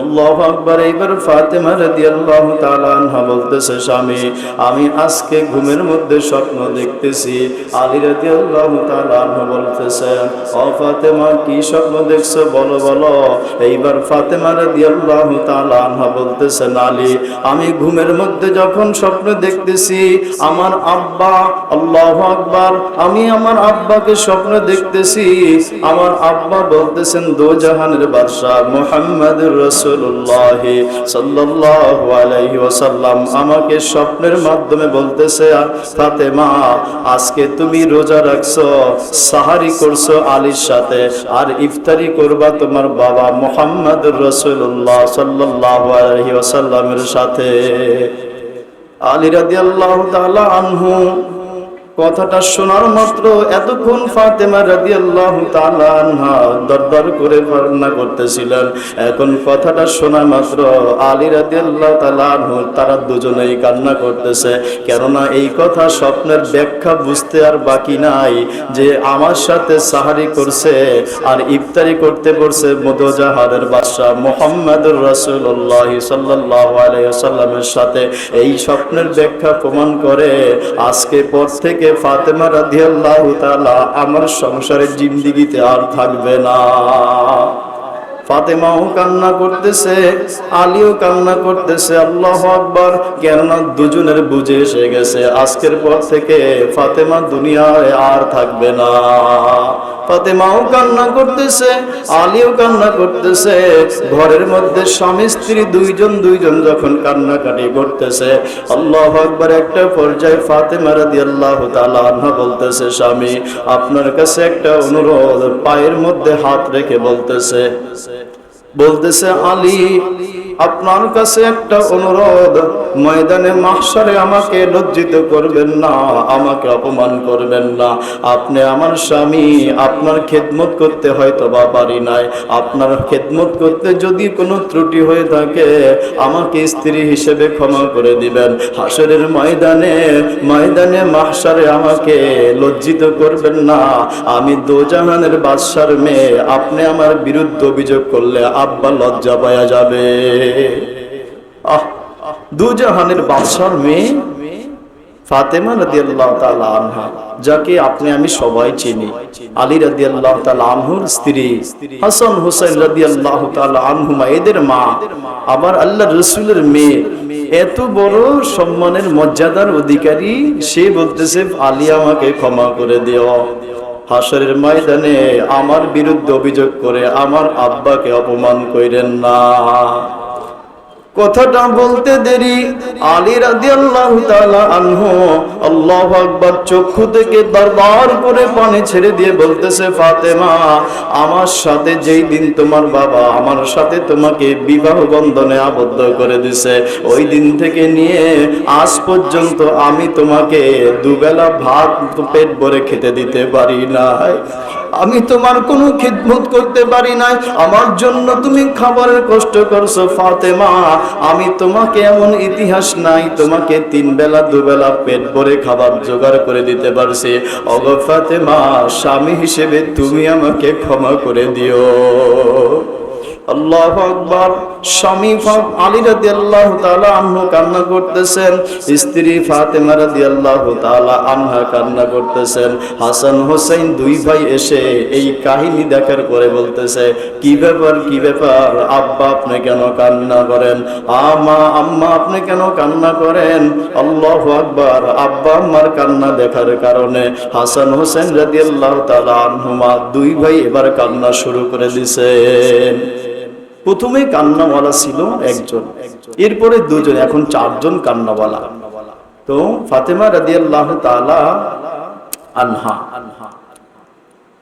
আল্লাহ আকবার। এইবার ফাতেমা রাদিয়াল্লাহু তাআলা আনহা বলতেছে, স্বামী, আমি আজকে ঘুমের মধ্যে স্বপ্ন দেখতেছি। আলী রাদিয়াল্লাহু তাআলা আনহা বলতেছে, ও ফাতেমা, কি স্বপ্ন দেখছ? বলো বলো। এইবার ফাতেমা রাদিয়াল্লাহু তাআলা আনহা বলতেছেন আলী আমি ঘুমের মধ্যে যখন স্বপ্ন দেখতেছি, আমার আব্বা, আল্লাহ আকবার, আমি আমার আব্বাকে স্বপ্ন দেখতেছি। আমার আব্বা বলতেছেন দো জাহানের বাদশাহ মুহাম্মদুর রাসূলুল্লাহ সাল্লাল্লাহু আলাইহি ওয়াসাল্লাম আমাকে স্বপ্নের মাধ্যমে বলতেছে, ফাতেমা, আজকে তুমি রোজা রাখছো, সাহারি করছ আলীর সাথে, আর ইফতারি করবা তোমার বাবা মুহাম্মদুর রাসূলুল্লাহ সাল্লাল্লাহু আলাইহি ওয়াসাল্লামের সাথে। আলী রাদিয়াল্লাহু তাআলা আনহু কথাটা শোনার মাত্র এতক্ষণ ফাতেমা তাআলা আনহা দরদর করে বর্ণনা করতেছিলেন। এখন কথাটা শোনা মাত্র আলী তাআলা আনহু, তারা দুজনেই কান্না করতেছে। কেননা এই কথা স্বপ্নের ব্যাখ্যা বুঝতে আর বাকি নাই যে আমার সাথে সাহারি করছে আর ইফতারি করতে পড়ছে মদোজাহারের বাদশাহ মুহাম্মদুর রাসূলুল্লাহ সাল্লাল্লাহু আলাইহি ওয়াসাল্লামের সাথে। এই স্বপ্নের ব্যাখ্যা প্রমাণ করে আজকে পর থেকে ফাতেমা রাধিয়াল্লাহ তালা আমার সংসারের জিন্দিগিতে আর থাকবে না। ফাতেমাও কান্না করতেছে, আলীও কান্না করতেছে, আল্লাহ আকবার। কেননা দুজনের বুঝে এসে গেছে, আজকের পর থেকে ফাতেমা দুনিয়ায় আর থাকবে না। ফাতেমাও কান্না করতেছে, আলীও কান্না করতেছে, ঘরের মধ্যে স্বামী, স্ত্রী দুইজন দুইজন যখন কান্নাকাটি করতেছে, আল্লাহ আকবার একটা পর্যায়ে ফাতেমা রাদিয়াল্লাহু তাআলা আনহা বলতেছে, স্বামী, আপনার কাছে একটা অনুরোধ, পায়ের মধ্যে হাত রেখে বলতেছে। বলতেছে আলী আপনার কাছে একটা অনুরোধ, ময়দানে মাহসারে আমাকে লজ্জিত করবেন না, আমাকে অপমান করবেন না। আপনি আমার স্বামী, আপনার খেদমত করতে হয়তো বা পারি নাই। আপনার খেদমত করতে যদি কোনো ত্রুটি হয়ে থাকে, আমাকে স্ত্রী হিসেবে ক্ষমা করে দিবেন। হাসরের ময়দানে ময়দানে মাহসারে আমাকে লজ্জিত করবেন না। আমি দোজাহানের বাদশার মেয়ে, আপনি আমার বিরুদ্ধে অভিযোগ করলে আব্বা লজ্জা পাওয়া যাবে। দুজাহানের বাদশার মেয়ে ফাতেমা রাদিয়াল্লাহু তাআলা আনহা, যাকে আপনি আমি সবাই চিনি। আলী রাদিয়াল্লাহু তাআলা আনহুর স্ত্রী হাসান হুসাইন রাদিয়াল্লাহু তাআলা আনহুমা, এদের মা। আবার আল্লাহর রাসূলের মেয়ে। এত বড় সম্মানের, মর্যাদার অধিকারী, সে বলতেছে, আলী, আমাকে ক্ষমা করে দিও। হাসরের ময়দানে আমার বিরুদ্ধে অভিযোগ করে আমার আব্বাকে অপমান কইরেন না। কথাটা বলতে দেরি। আলী রাদিয়াল্লাহু তাআলা আনহু আল্লাহ আকবার চক্ষু থেকে দরবার করে পানি ছেড়ে দিয়ে বলতেছে, ফাতেমা, আমার সাথে যেই দিন তোমার বাবা আমার সাথে তোমাকে বিবাহ বন্ধনে আবদ্ধ করে দিছে, ওই দিন থেকে নিয়ে আজ পর্যন্ত আমি তোমাকে দুবেলা ভাত পেট ভরে খেতে দিতে পারি নাই। আমি তোমার কোনো খিদমত করতে পারি নাই। আমার জন্য তুমি খাবারের কষ্ট করছ, ফাতেমা। আমি তোমাকে এমন ইতিহাস নাই, তোমাকে তিন বেলা দুবেলা পেট ভরে খাবার জোগাড় করে দিতে পারছি। অগ ফাতেমা, স্বামী হিসেবে তুমি আমাকে ক্ষমা করে দিও। আল্লাহ আকবার। স্বামী আলী রাদিয়াল্লাহু তাআলা আনহু কান্না করতেছেন। স্ত্রী ফাতেমা রাদিয়াল্লাহু তাআলা আনহা কান্না করতেছেন। হাসান হোসেন দুই ভাই এসে এই কাহিনী দেখার পরে বলতেছে, কি ব্যাপার কি ব্যাপার? আব্বা আপনি কেন কান্না করেন? আমা, আম্মা আপনি কেন কান্না করেন? আল্লাহু আকবার। আব্বা, আম্মার কান্না দেখার কারণে হাসান হোসেন রাদিয়াল্লাহু তাআলা আনহুমা দুই ভাই এবার কান্না শুরু করে দিছেন প্রথমে কান্নাওয়ালা ছিল একজন, এরপরে দুজন, এখন চারজন কান্নাওয়ালা। তো ফাতেমা রাদিয়াল্লাহ তাআলা আনহা,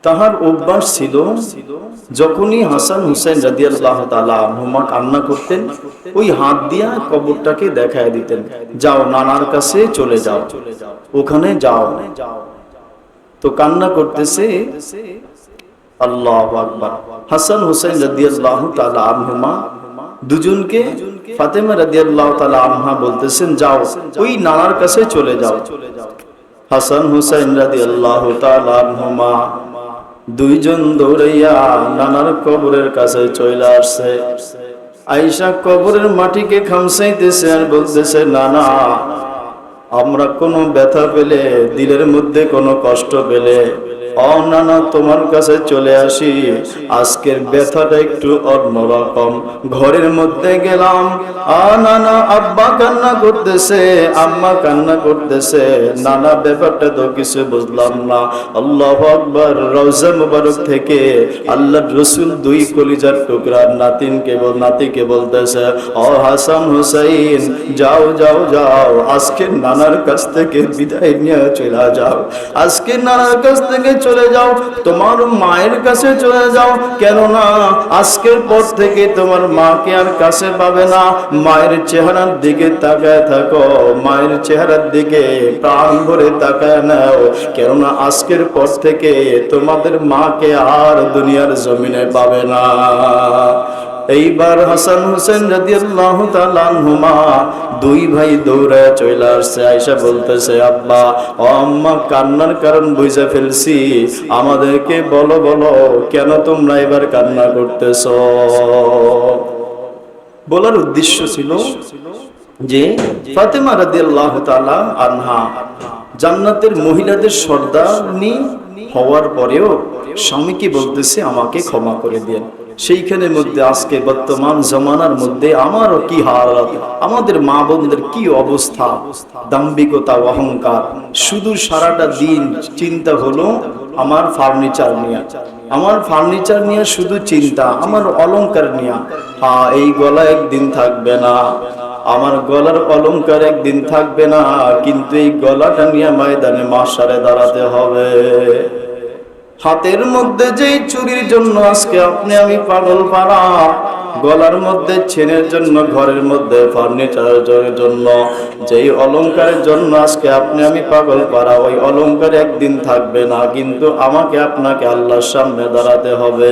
তাহার অভ্যাস ছিল যখনই হাসান হুসেন রাদিয়াল্লাহ তাআলা আনহুমা কান্না করতেন, ওই হাত দিয়া কবরটাকে দেখায় দিতেন, যাও, নানার কাছে চলে যাও চলে যাও, ওখানে যাও। তো কান্না করতেছে আল্লাহ হাসান হুসেন রাদিয়াল্লাহু দুজনকে ফাতেমা রাদিয়াল্লাহু বলতেছেন, যাও, ওই নানার কাছে চলে যাও। হাসান হুসেন দুইজন দৌড়াইয়া নানার কবরের কাছে চলে আসছে। আইসা কবরের মাটিকে খামসাইতেছে আর বলতেছে না না আমরা কোনো ব্যথা পেলে, দিলের মধ্যে কোনো কষ্ট পেলে ও না না তোমার কাছে চলে আসি। আজকের ব্যথাটা একটু অন্যরকম। ঘরের মধ্যে গেলাম। আ আব্বা কান্না করতেছে, আম্মা কান্না করতেছে। নানা ব্যাপারটা তো কিছু বুঝলাম না। আল্লাহ আকবার, রওজা মুবারক থেকে আল্লাহ রসুল দুই কলিজার টুকরা নাতিনকে নাতিকে বলতেছে, ও হাসান হুসাইন, যাও যাও যাও। আজকে নানার কাছ থেকে বিদায় নিয়ে চলে যাও। আজকে নানার কাছ থেকে চলে যাও, তোমার মায়ের কাছে চলে যাও। কেননা আজকের পর থেকে তোমার মাকে আর কাছে পাবে না। মায়ের চেহারার দিকে তাকায় থাকো, মায়ের চেহারার দিকে প্রাণ ভরে তাকায় নাও। কেননা আজকের পর থেকে তোমাদের মাকে আর দুনিয়ার জমিনে পাবে না। এইবার হাসান হোসেন আনহুমা দুই ভাই দৌড়ায় চলে আসছে, আয়েশা বলতেছে, আব্বা, ও আম্মা, কান্নার কারণ বুঝে ফেলছি। আমাদেরকে বলো বলো, কেন তোমরা এবার কান্না করতেছ? বলার উদ্দেশ্য ছিল যে ফাতেমা রাদিয়াল্লাহু তাআলা আনহা জান্নাতের মহিলাদের সর্দারনি হওয়ার পরেও স্বামীকে বলতেছে, আমাকে ক্ষমা করে দেন। সেইখানের মধ্যে আজকে বর্তমান জমানার মধ্যে আমারও কি হালত, আমাদের মা বোনদের কি অবস্থা, দাম্ভিকতা, অহংকার শুধু সারাটা দিন চিন্তা হলো আমার ফার্নিচার নিয়ে। আমার ফার্নিচার নিয়ে শুধু চিন্তা, আমার অলংকার নিয়ে। হ্যাঁ এই গলা একদিন থাকবে না, আমার গলার অলংকার একদিন থাকবে না, কিন্তু এই গলাটা নিয়ে ময়দানে মাসারে দাঁড়াতে হবে। হাতের মধ্যে যেই চুরির জন্য আজকে আপনি আমি পাগল পাড়া, গলার মধ্যে ছেনের জন্য, ঘরের মধ্যে ফার্নিচারের জন্য, যেই অলংকারের জন্য আজকে আপনি আমি পাগল পাড়া, ওই অলংকার একদিন থাকবে না, কিন্তু আমাকে আপনাকে আল্লাহর সামনে দাঁড়াতে হবে।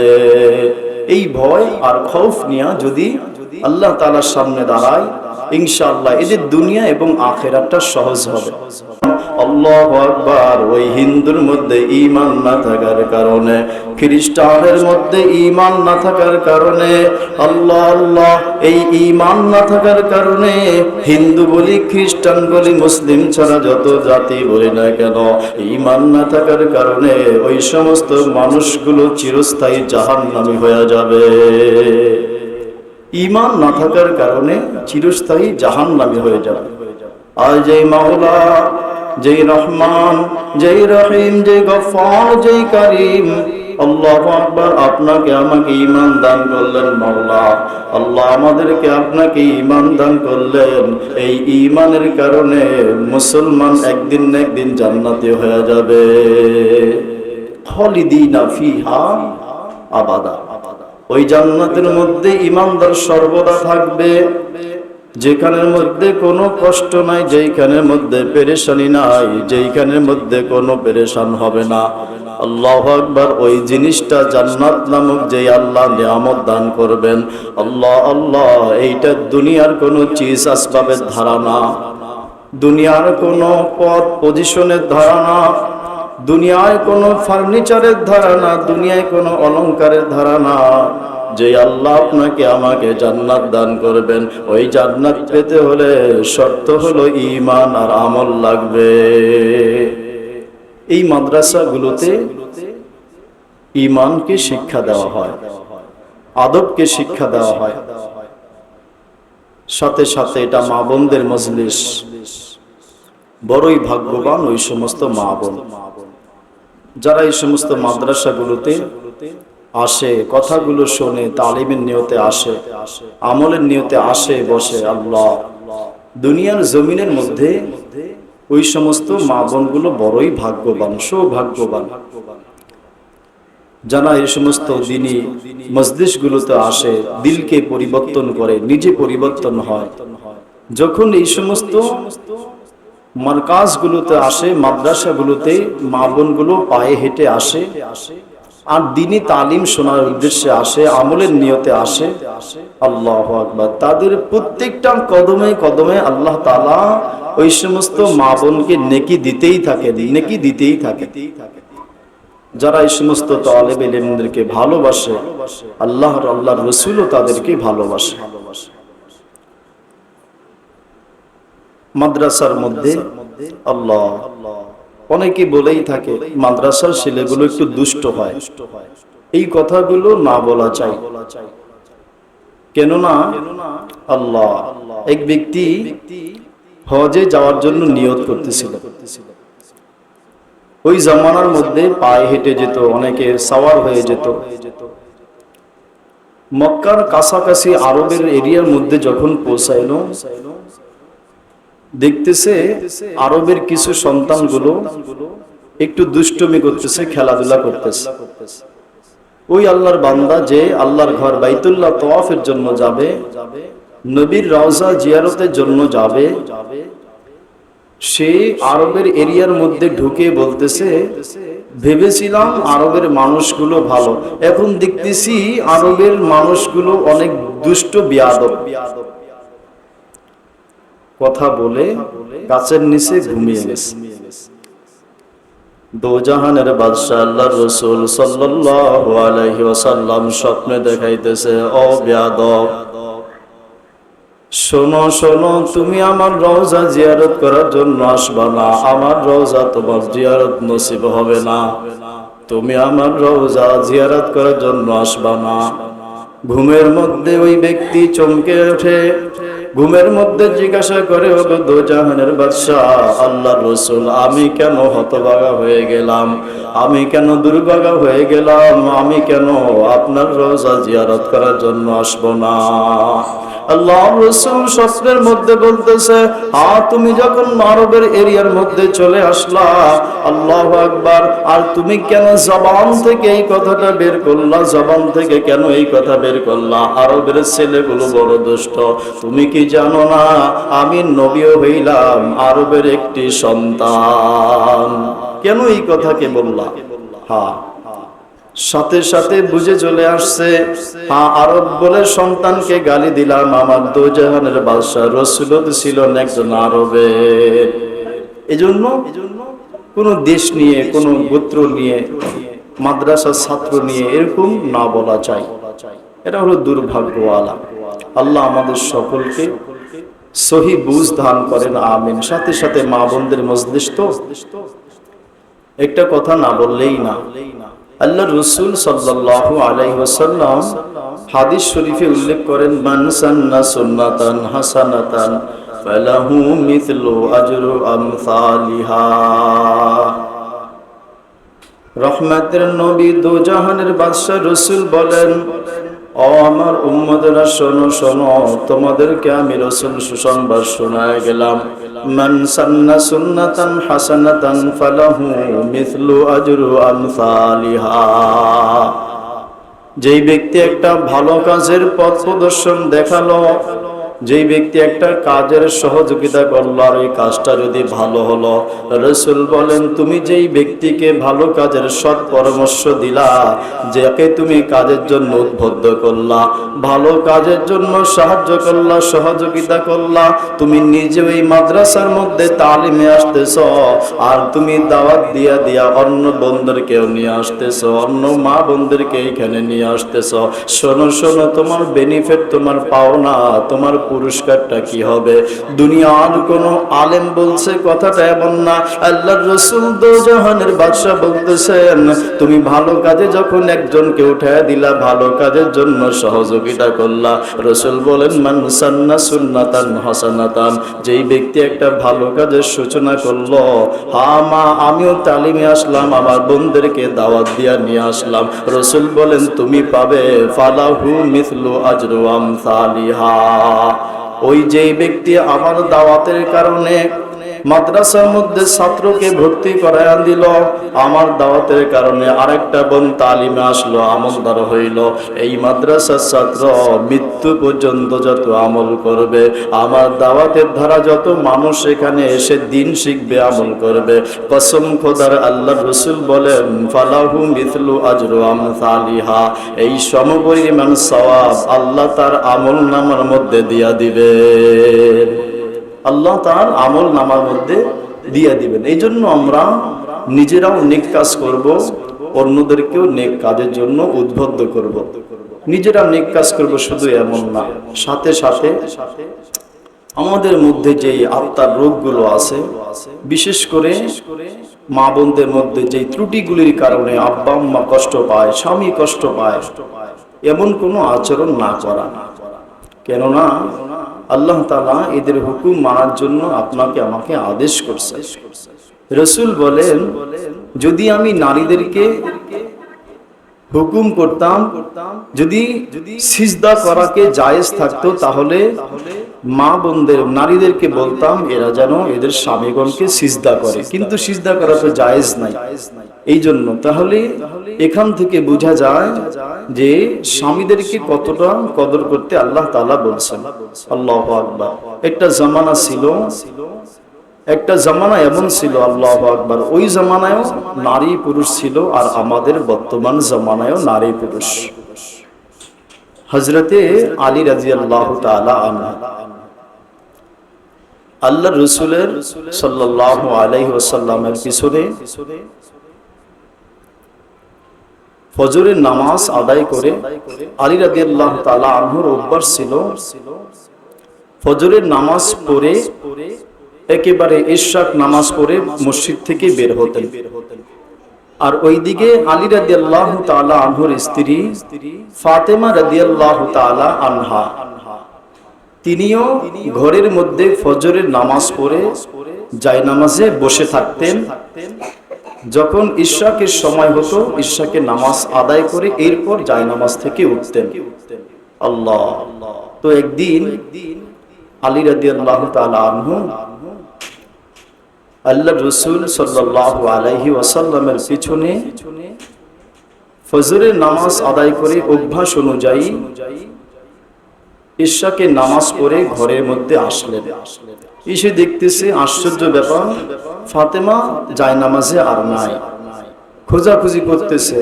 এই ভয় আর খৌফ নিয়া যদি আল্লাহ তালার সামনে দাঁড়ায়, ইনশাআল্লাহ এদের দুনিয়া এবং আখেরাতটা সহজ হবে। ওই হিন্দুর মধ্যে ঈমান না থাকার কারণে, খ্রিস্টানের মধ্যে ঈমান না থাকার কারণে, আল্লাহ আল্লাহ, এই ঈমান না থাকার কারণে, হিন্দু বলি, খ্রিস্টান বলি, মুসলিম ছাড়া যত জাতি বলি না কেন, ঈমান না থাকার কারণে ওই সমস্ত মানুষগুলো চিরস্থায়ী জাহান্নামী হয়ে যাবে। ঈমান না থাকার কারণে চিরস্থায়ী জাহান্নামী হয়ে যাবে। আর যে মাওলা, যেই রহমান, যেই রহিম, যেই গফার, যেই করিম, আল্লাহ আকবার আপনাকে আমাকে ইমান দান করলেন মাওলা। আল্লাহ আমাদেরকে আপনাকে ইমান দান করলেন। এই ইমানের কারণে মুসলমান একদিন না একদিন জান্নাতে হয়ে যাবে। খলিদিনা ফিহা আবাদা। ওই জান্নাতের মধ্যে ইমানদার সর্বদা থাকবে। যেখানের মধ্যে কোনো কষ্ট নাই, যেইখানের মধ্যে পেরেশানি নাই, যেইখানের মধ্যে কোনো পেরেশান হবে না। আল্লাহ আকবার, ওই জিনিসটা জান্নাত নামক যে আল্লাহ নিয়ামত দান করবেন। আল্লাহ আল্লাহ, এইটা দুনিয়ার কোনো চিজ আসবাবের ধারা না দুনিয়ার কোনো পদ পজিশনের ধারণা। দুনিয়ায় কোনো ফার্নিচারের ধারা না, দুনিয়ায় কোনো অলংকারের ধারা না। যে আল্লাহ আপনাকে আমাকে জান্নাত দান করবেন, ওই জান্নাত পেতে হলে শর্ত হলো ইমান আর আমল লাগবে। এই মাদ্রাসাগুলোতে ইমানকে শিক্ষা দেওয়া হয়, আদবকে শিক্ষা দেওয়া হয়। সাথে সাথে এটা মা বোনদের মজলিস। বড়ই ভাগ্যবান ওই সমস্ত মা বোন। যারা এই সমস্ত মাদ্রাসাগুলোতে আসে, কথাগুলো শোনে, তালিমের নিয়তে আসে, আমলের নিয়তে আসে, বসে, আল্লাহ। দুনিয়ার জমিনের মধ্যে ওই সমস্ত মা বোনগুলো বড়ই ভাগ্যবান, সৌভাগ্যবান। যারা এই সমস্ত দিনই মসজিদগুলোতে আসে, দিলকে পরিবর্তন করে, নিজে পরিবর্তন হয়, যখন এই সমস্ত মার্কাজগুলোতে আসে, মাদ্রাসাগুলোতে মা বোনগুলো পায়ে হেঁটে আসে। আর দিনই তালিম শোনার উদ্দেশ্যে আসে, আমলের নিয়তে আসে। আল্লাহ আকবার। তাদের প্রত্যেকটা কদমে কদমে আল্লাহ তালা ওই সমস্ত মা বোনকে নেকি দিতেই থাকে, নেকি দিতেই থাকে। যারা এই সমস্ত তালেব ইলমদেরকে ভালোবাসে, আল্লাহর আল্লাহর রসুলও তাদেরকে ভালোবাসে ভালোবাসে। মাদ্রাসার মধ্যে আল্লাহ। অনেকে বলেই থাকে, মাদ্রাসার ছেলেগুলো একটু দুষ্ট হয়। এই কথাগুলো না বলা চাই। কেননা আল্লাহ এক ব্যক্তি হজে যাওয়ার জন্য নিয়ত করতেছিল। ওই জামানার মধ্যে পায়ে হেঁটে যেত অনেকে সাওয়ার হয়ে যেত। মক্কার কাছাকাছি আরবের এরিয়ার মধ্যে যখন পৌঁছাইল দেখতেছে আরবের কিছু সন্তানগুলো একটু দুষ্টমি করতেছে, খেলাধুলা করতেছে। ওই আল্লাহর বান্দা যে আল্লাহর ঘর বাইতুল্লাহ তোয়াফের জন্য যাবে, নবীর রওজা জিয়ারতের জন্য যাবে, সে আরবের এরিয়ার মধ্যে ঢুকে বলতেছে, ভেবেছিলাম আরবের মানুষগুলো ভালো, এখন দেখতেছি আরবের মানুষগুলো অনেক দুষ্ট, বিয়াদব। কথা বলে গাছের নিচে ঘুমিয়ে গেছে। দোজাহানের বাদশাহ আল্লাহ রসুল স্বপ্নে দেখাইতেছে, ও শোনো শোনো, তুমি আমার রওজা জিয়ারত করার জন্য আসবা না। আমার রওজা তোমার জিয়ারত নসিব হবে না। তুমি আমার রওজা জিয়ারত করার জন্য আসবা না। ঘুমের মধ্যে ওই ব্যক্তি চমকে ওঠে। ঘুমের মধ্যে জিজ্ঞাসা করে, ওগো দোজাহানের বাদশাহ আল্লাহ রসুল, আমি কেন হতবাগা হয়ে গেলাম? আমি কেন দুর্বাগা হয়ে গেলাম? আমি কেন আপনার রোজা জিয়ারত করার জন্য আসব না? আল্লাহ রসুল স্বপ্নের মধ্যে বলতেছে আ তুমি যখন মারবের এরিয়ার মধ্যে চলে আসলা, আল্লাহ আকবার, আর তুমি কেন জবান থেকে এই কথাটা বের করলা? জবান থেকে কেন এই কথা বের করলা? আরবের ছেলেগুলো বড় দুষ্ট, তুমি কি জানো না? আমি নবীও হইলাম আরবের একটি সন্তান। কেন এই কথাকে বললা? হ্যাঁ সাথে সাথে বুঝে চলে আসছে হ্যাঁ আরব বলে সন্তানকে গালি দিলাম, আমার দোজাহানের বাদশাহ রসুলত ছিল একজন আরবের এজন্য কোন দেশ নিয়ে, কোন গোত্র নিয়ে, মাদ্রাসার ছাত্র নিয়ে এরকম না বলা চাই এটা হলো দুর্ভাগ্যওয়ালা। আল্লাহ আমাদের সকলকে সহি বুঝ ধান করেন, আমিন। সাথে সাথে মা বোনদের মজলিস একটা কথা না বললেই না। আল্লাহ রসুল সাল্লাল্লাহু আলাইহি ওয়াসাল্লাম হাদিস শরীফে উল্লেখ করেন, মান সান্না সুন্নাতান হাসানাতান ফালাহু মিথলু আজরু আমসালিহা। রহমাতের নবী দু জাহানের বাদশাহ রসুল বলেন ও আমার উম্মদেরা শোনো শোনো, তোমাদেরকে আমি রসুল সুসংবাদ শোনায় গেলাম। মান সান্না সুন্নাতান হাসানাতান ফালাহু মিথলু আজরু আমসালিহা। যেই ব্যক্তি একটা ভালো কাজের পথ প্রদর্শন দেখাল যেই ব্যক্তি একটা কাজের সহযোগিতা করল আর ওই কাজটা যদি ভালো হলো, রসুল বলেন, তুমি যেই ব্যক্তিকে ভালো কাজের সৎ পরামর্শ দিলা, যাকে তুমি কাজের জন্য উদ্বুদ্ধ করলা, ভালো কাজের জন্য সাহায্য করলা, সহযোগিতা করলা, তুমি নিজে ওই মাদ্রাসার মধ্যে তালিমে আসতেছ, আর তুমি দাওয়াত দিয়া দিয়া অন্য বন্ধুদেরকেও নিয়ে আসতেছ, অন্য মা বোনদেরকে এখানে নিয়ে আসতেছ, শোনো শোনো, তোমার বেনিফিট তোমার পাওনা, তোমার পুরস্কারটা কি হবে? দুনিয়ার কোন আলেম বলছে কথাটা এমন না। আল্লাহর রসুল দো জাহানের বাদশাহ বলতেছেন, তুমি ভালো কাজে যখন একজনকে উঠায় দিলা, ভালো কাজের জন্য সহযোগিতা করলা। রসুল বলেন, মান সান্না সুন্নাতান হাসানাতান, যেই ব্যক্তি একটা ভালো কাজের সূচনা করল, হা মা, আমিও তালিমে আসলাম, আমার বোনদেরকে দাওয়াত দিয়া নিয়ে আসলাম। রসুল বলেন, তুমি পাবে, ফালাহু মিথলু আজরু আমসালিহা। ওই যে ব্যক্তি আমার দাওয়াতের কারণে মাদ্রাসার মধ্যে ছাত্রকে ভর্তি করায় দিল। আমার দাওয়াতের কারণে আরেকটা বোন তালিমে আসলো, আমলদার হইল। এই মাদ্রাসার ছাত্র মৃত্যু পর্যন্ত যত আমল করবে, আমার দাওয়াতের ধারা যত মানুষ এখানে এসে দিন শিখবে, আমল করবে। কসম খোদার আল্লাহ রসুল বলেন, ফালাহু মিথলু আজরু আমসালিহা। এই সমপরিমাণ সওয়াব আল্লাহ তার আমল নামার মধ্যে দিয়া দিবে। আল্লাহ তার আমল নামার মধ্যে দিয়ে দিবেন এই জন্য আমরা নিজেরাও নেক কাজ করব, অন্যদেরকেও নেক কাজের জন্য উদ্বুদ্ধ করব। নিজেরা নেক কাজ করব শুধু এমন না, সাথে সাথে আমাদের মধ্যে যে আত্মার রোগগুলো আছে, বিশেষ করে মা বোনদের মধ্যে যে ত্রুটিগুলির কারণে আব্বা আম্মা কষ্ট পায়, স্বামী কষ্ট পায়, এমন কোনো আচরণ না করা কেননা আল্লাহ তালা এদের হুকুম মানার জন্য আপনাকে আমাকে আদেশ করছে। রসুল বলেন, যদি আমি নারীদেরকে হুকুম করতাম, যদি সিজদা করাকে জায়েজ থাকতো তাহলে মা বোনদের, নারীদেরকে বলতাম, এরা যেন এদের স্বামীগণকে সিজদা করে। কিন্তু সিজদা করা তো জায়েজ নাই। এই জন্য তাহলে এখান থেকে বোঝা যায় যে স্বামীদেরকে কতটা কদর করতে আল্লাহ তালা বলছেন। আল্লাহ আকবার। একটা জামানা ছিল একটা জামানা এমন ছিল, আল্লাহ আকবার। ওই জামানায়ও নারী পুরুষ ছিল আর আমাদের বর্তমান জামানায়ও নারী পুরুষ। হজরতে আলী রাজি আল্লাহ আল্লাহ রসুলের সাল্লাহ আলাইহি পিছনে ফজরের নামাজ আদায় করে আলী রাজি আল্লাহ তালা আনহুর অভ্যাস ছিল। ফজরের নামাজ পড়ে একেবারে ইশাক নামাজ পড়ে মসজিদ থেকে বের হতেন। আর ওইদিকে আলী রাদি আল্লাহ আনহুর স্ত্রী ফাতেমা আল্লাহ তালা আনহা। তিনিও ঘরের মধ্যে ফজরের নামাজ পড়ে জায় নামাজে বসে থাকতেন। যখন ইশাকের সময় হতো ইশাকে নামাজ আদায় করে এরপর জায় নামাজ থেকে উঠতেন। আল্লাহ, তো একদিন আলী আল্লাহ তালা আনহু আল্লাহ রসুল সাল্লাহ আলাইহি ওয়াসাল্লামের পিছনে ফজরের নামাজ আদায় করে অভ্যাস অনুযায়ী ঈশাকে নামাজ পড়ে ঘরের মধ্যে আসলেন। এসে দেখতেছে আশ্চর্য ব্যাপার, ফাতেমা যায় নামাজে আর নাই। খোঁজাখুঁজি করতেছে।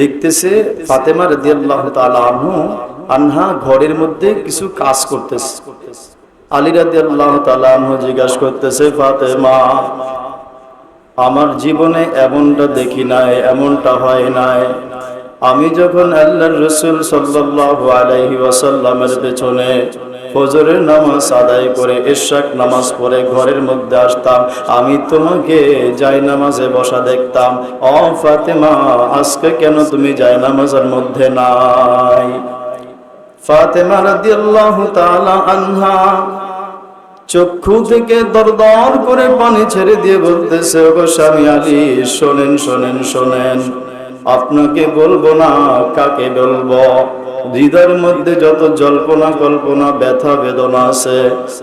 দেখতেছে ফাতেমা রাদিয়াল্লাহ তাআলা আনহা ঘরের মধ্যে কিছু কাজ করতেছে। করতেছে, ফাতেমা, আমার জীবনে এমনটা দেখি নাই, এমনটা হয় নাই। আমি যখন আল্লাহর রসুল ওয়াসাল্লামের পেছনে ফজরের নামাজ আদায় করে ইশাক নামাজ পড়ে ঘরের মধ্যে আসতাম, আমি তোমাকে যাই নামাজে বসা দেখতাম। ও ফাতেমা, আজকে কেন তুমি যাই নামাজের মধ্যে নাই? ফাতেমা রাদিয়াল্লাহু তাআলা আনহা চক্ষু থেকে দরদর করে পানি ছেড়ে দিয়ে বলতেছে, ওগো স্বামী আলী, শোনেন শোনেন শোনেন। আপনাকে বলব না, কাকে বলব? হৃদয়ের মধ্যে যত জল্পনা কল্পনা, ব্যথা, বেদনা আছে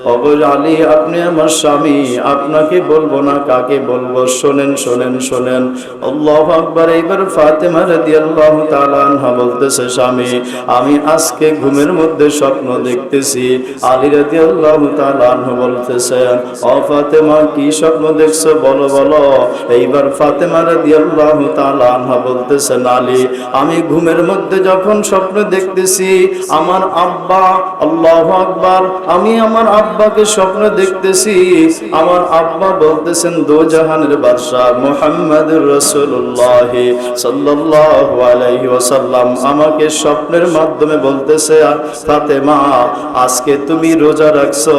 অবর আলী, আপনি আমার স্বামী, আপনাকে বলব না, কাকে বলব? শোনেন শোনেন শোনেন। আল্লাহ আকবার। এইবার ফাতেমা রাদিয়াল্লাহু তাআলা আনহা বলতেছে, স্বামী, আমি আজকে ঘুমের মধ্যে স্বপ্ন দেখতেছি। আলী রাদিয়াল্লাহু তাআলা আনহা বলতেছেন অ ফাতেমা, কি স্বপ্ন দেখছ? বলো বলো। এইবার ফাতেমা রাদিয়াল্লাহু তাআলা আনহা বলতেছেন আলী আমি ঘুমের মধ্যে যখন স্বপ্ন দেখ দেখতেছি, আমার আব্বা, আল্লাহ আকবার, আমি আমার আব্বাকে স্বপ্ন দেখতেছি, আমার আব্বা বলতেছেন দো জাহানের বাদশাহ মোহাম্মদ রসুল্লাহ সাল্লাল্লাহু আলাইহি ওয়াসাল্লাম আমাকে স্বপ্নের মাধ্যমে বলতেছে ফাতেমা, আজকে তুমি রোজা রাখছো,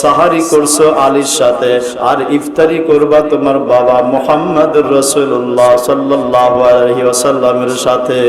সাহারি করছ আলীর সাথে, আর ইফতারি করবা তোমার বাবা মোহাম্মদ রসুল্লাহ সাল্লাল্লাহু আলাইহি ওয়াসাল্লামের সাথে।